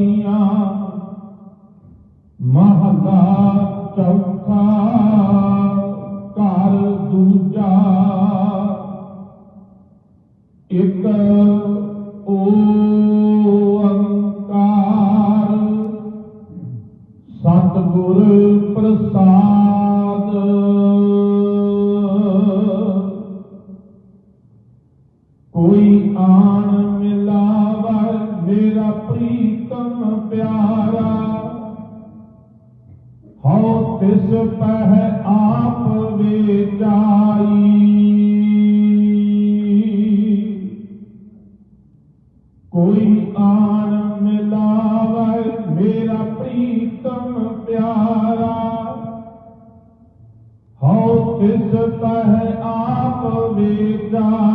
ਅਸ਼ਟਪਦੀਆਂ ਮਹਲਾ ਚੌਥਾ ਘਰ ਦੂਜਾ। ਇਕ ਓੰਕਾਰ ਸਤਿਗੁਰ ਪ੍ਰਸਾਦ تس پہ آپ ویچائی کوئی آن ملاوے میرا پریتم پیارا ہو اس پہ آپ بیچائی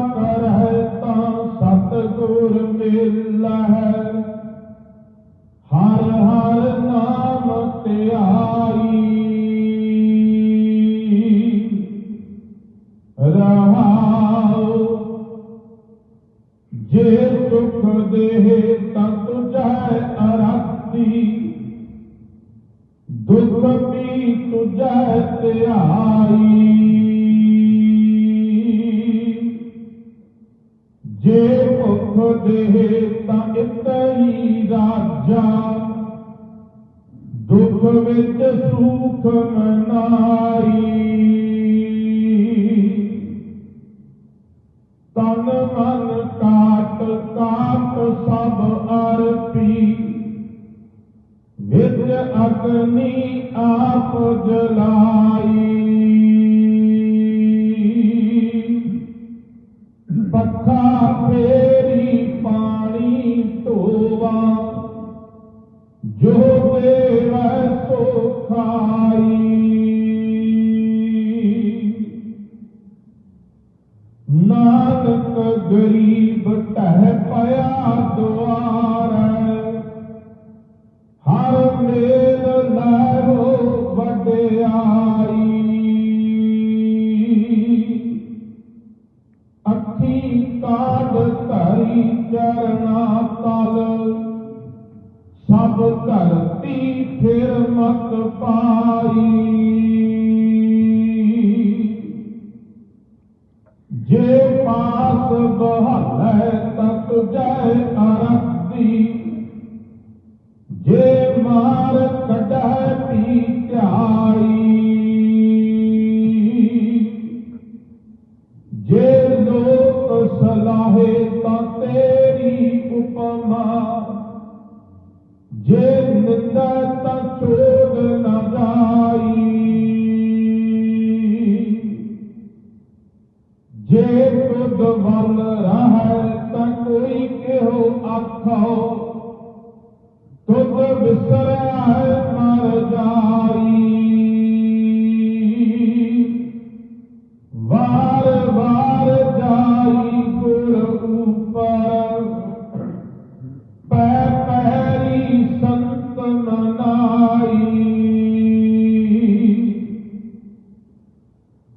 ਕਰਹਿ ਤਾਂ ਸਤਿਗੁਰ ਮਿਲਹਿ ਹਰ ਹਰ ਨਾਮ ਧਿਆਈ। ਰਹਾਉ। ਜੇ ਸੁਖ ਦੇਹ ਤਾਂ ਤੁਝੈ ਅਰਾਧੀ, ਦੁਖ ਪੀ ਤੁਝੈ ਧਿਆਈ। ਜੇ ਭੁਖ ਦੇਹ ਤਾਂ ਇਤਈ ਰਾਜਾ ਦੁਖ ਵਿੱਚ ਸੁਖ ਮਨਾਈ ਤਨ ਮਨ ਕਾਟ ਕਾਟ ਸਭ ਅਰਪੀ ਵਿੱਚ ਅਗਨੀ ਆਪ ਜਲਾਈ ਜੋ ਦੇਵੈ ਸੋ ਖਾਈ ਨਾਨਕ ਗਰੀਬ ਟਹਿ ਪਿਆ ਦੁਆਰੈ ਹਰ ਮੇਲ ਲੈਹੋ ਵਡਿਆਈ ਅੱਖੀ ਕਾਢ ਧਰੀ ਚਰਨਾ ਤਲ سب کرتی پھر مت پائی جے پاس بہل ہے تب ਜੇ ਨਿੰਦਾ ਤਾਂ ਚੋਗ ਨਾ ਜਾਈ ਜੇ ਤੁਧ ਵੱਲ ਰਹੈ ਤਾਂ ਕੋਈ ਕਿਹੋ ਆਖੋ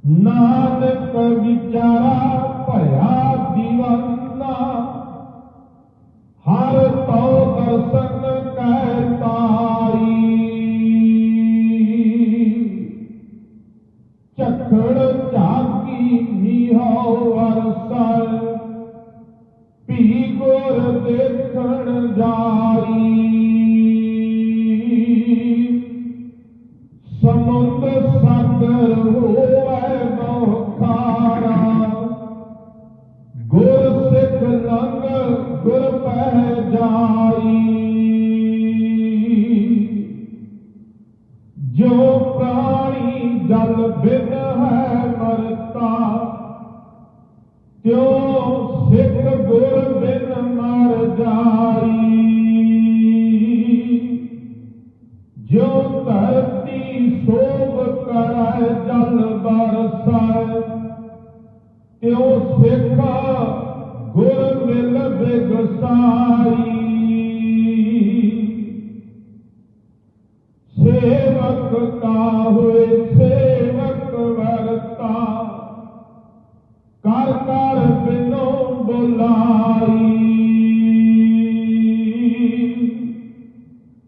ਨਾਨਕ ਵਿਚਾਰਾ ਭਇਆ ਦੀਵਾਨਾ ਹਰ ਤਉ ਦਰਸ਼ਨ ਕੈ ਤਾਰੀ। ਝਖੜ ਝਾਕੀ ਨਿਹੋ ਵਰਸਲ ਪੀ ਗੁਰ ਦੇਖਣ ਜਾਈ ਜਾਈ। ਜੋ ਪ੍ਰਾਣੀ ਜਲ ਬਿਨ ਹੈ ਮਰਤਾ, ਤਿਉ ਸਿੱਖ ਗੁਰ ਬਿਨ ਮਰ ਜਾਈ। ਜੋ ਧਰਤੀ ਸੋਭ ਕਰੈ ਜਲ ਬਰਸੈ بے گستاری۔ سیوک کا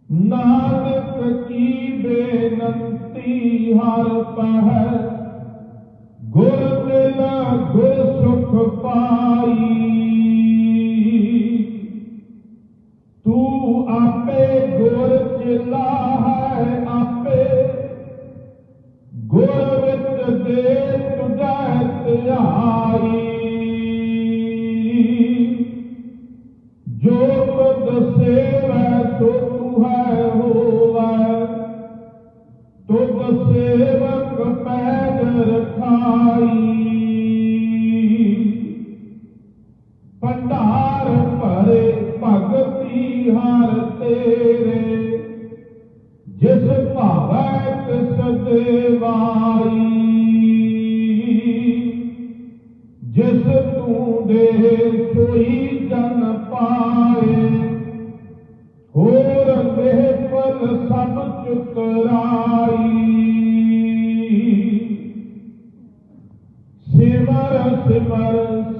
نانک کی بے نتی ہر پہر ਭੰਡਾਰ ਭਰੇ ਭਗਤੀ ਹਰ ਤੇਰੇ ਜਿਸ ਭਾਵੈ ਤਿਸ ਦੇਵਾਈ ਜਿਸ ਤੂੰ ਦੇ ਸੋਈ ਜਨ ਪਾਏ ਹੋਰ ਮਹਿਫਲ ਸਭ ਚੁਤਰਾਈ ਸਿਮਰ ਸਿਮਰ ਸਿਮਰ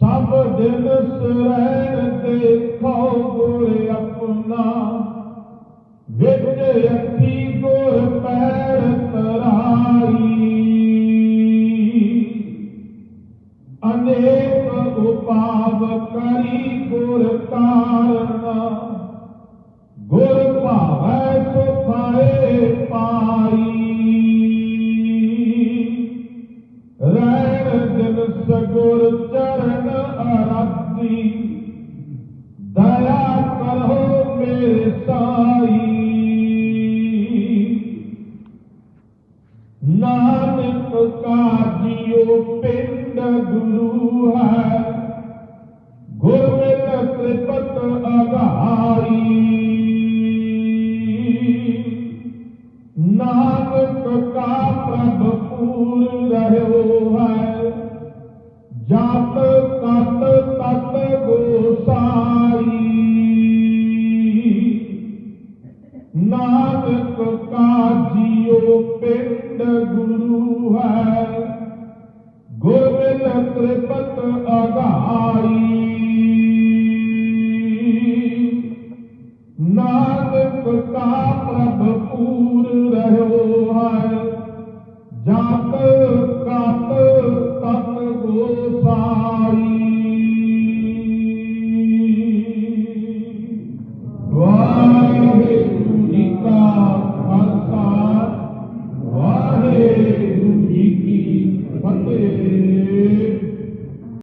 ਸਭ ਦਿਨ ਸਰੈਣ ਦੇਖੋ ਗੁਰ ਆਪਣਾ ਵਿੱਚ مقبول رہو ہے جات تت تت گوساری نانک کا جیو پنڈ گرو ہے گوبند کرپت اگائی